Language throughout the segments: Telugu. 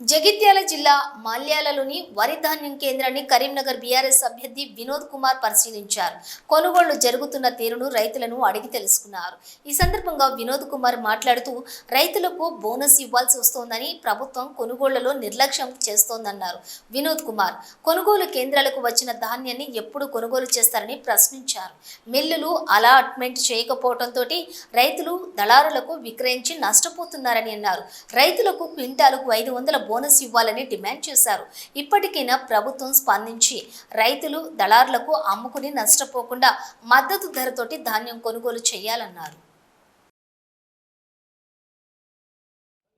జగిత్యాల జిల్లా మాల్యాలలోని వరి ధాన్యం కేంద్రాన్ని కరీంనగర్ బీఆర్ఎస్ అభ్యర్థి వినోద్ కుమార్ పరిశీలించారు. కొనుగోళ్ళు జరుగుతున్న తీరును రైతులను అడిగి తెలుసుకున్నారు. ఈ సందర్భంగా వినోద్ కుమార్ మాట్లాడుతూ రైతులకు బోనస్ ఇవ్వాల్సి వస్తోందని ప్రభుత్వం కొనుగోళ్ళలో నిర్లక్ష్యం చేస్తోందన్నారు. వినోద్ కుమార్ కొనుగోలు కేంద్రాలకు వచ్చిన ధాన్యాన్ని ఎప్పుడు కొనుగోలు చేస్తారని ప్రశ్నించారు. మిల్లులు అలాట్మెంట్ చేయకపోవడంతో రైతులు దళారులకు విక్రయించి నష్టపోతున్నారని అన్నారు. రైతులకు క్వింటాలకు ఐదు వందల బోనస్ ఇవ్వాలని డిమాండ్ చేశారు. ఇప్పటికైనా ప్రభుత్వం స్పందించి రైతులు దళారులకు అమ్ముకుని నష్టపోకుండా మద్దతు ధరతోటి ధాన్యం కొనుగోలు చేయాలన్నారు.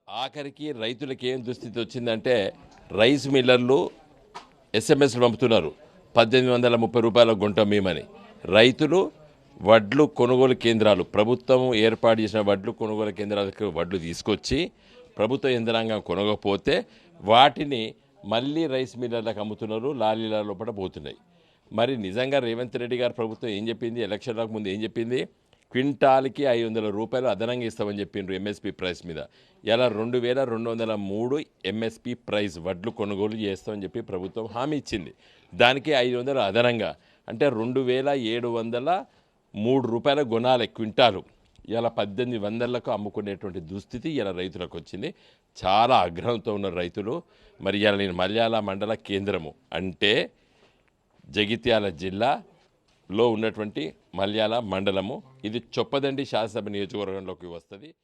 ఆఖరికి రైతులకి ఏం దుస్థితి వచ్చిందంటే రైస్ మిల్లర్లు ఎస్ఎంఎస్లు పంపుతున్నారు. పద్దెనిమిది వందల ముప్పై రూపాయల గుంట మేమని. రైతులు వడ్లు కొనుగోలు కేంద్రాలు ప్రభుత్వం ఏర్పాటు చేసిన వడ్లు కొనుగోలు కేంద్రాలకు వడ్లు తీసుకొచ్చి ప్రభుత్వ యంత్రాంగం కొనకపోతే వాటిని మళ్ళీ రైస్ మిల్లర్లకు అమ్ముతున్నారు లారీల లోపల పోతున్నాయి. మరి నిజంగా రేవంత్ రెడ్డి గారు ప్రభుత్వం ఏం చెప్పింది? ఎలక్షన్లకు ముందు ఏం చెప్పింది? క్వింటాల్కి ఐదు వందల రూపాయలు అదనంగా ఇస్తామని చెప్పిండ్రు ఎంఎస్పి ప్రైస్ మీద. ఇలా రెండు వేల రెండు వందల మూడు ఎంఎస్పి ప్రైస్ వడ్లు కొనుగోలు చేస్తామని చెప్పి ప్రభుత్వం హామీ ఇచ్చింది. దానికి ఐదు వందలు అదనంగా. అంటే రెండు వేల ఏడు వందల మూడు రూపాయల గుణాలే క్వింటాలు. ఇలా పద్దెనిమిది వందలకు అమ్ముకునేటువంటి దుస్థితి ఇలా రైతులకు వచ్చింది. చాలా ఆగ్రహంతో ఉన్న రైతులు మరి ఇలా నేను మల్యాల మండల కేంద్రము అంటే జగిత్యాల జిల్లాలో ఉన్నటువంటి మల్యాల మండలము. ఇది చొప్పదండి శాసనసభ నియోజకవర్గంలోకి వస్తుంది.